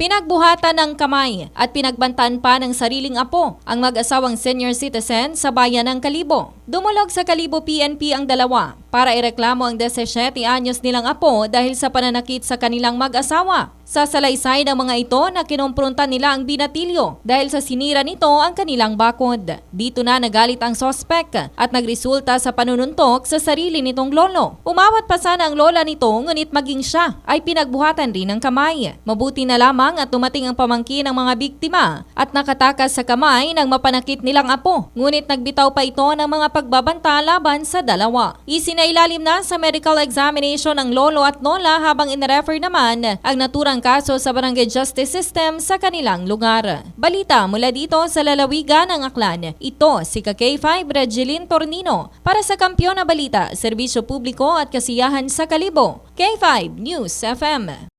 Pinagbuhatan ng kamay at pinagbantaan pa ng sariling apo ang mag-asawang senior citizen sa bayan ng Kalibo. Dumulog sa Kalibo PNP ang dalawa para ireklamo ang 17 anyos nilang apo dahil sa pananakit sa kanilang mag-asawa. Sa salaysay ng mga ito na kinumpronta nila ang binatilyo dahil sa sinira nito ang kanilang bakod. Dito na nagalit ang sospek at nagresulta sa panununtok sa sarili nitong lolo. Umawat pa sana ang lola nito ngunit maging siya ay pinagbuhatan rin ng kamay. Mabuti na lamang at dumating ang pamangkin ng mga biktima at nakatakas sa kamay ng mapanakit nilang apo. Ngunit nagbitaw pa ito ng mga pagbabanta laban sa dalawa. Isinailalim na sa medical examination ang lolo at lola habang inirefer naman ang naturang kaso sa Barangay Justice System sa kanilang lugar. Balita mula dito sa lalawigan ng Aklan. Ito si K5 Regeline Tornino para sa Kampiyon na Balita, Serbisyo Publiko at Kasiyahan sa Kalibo. K5 News FM.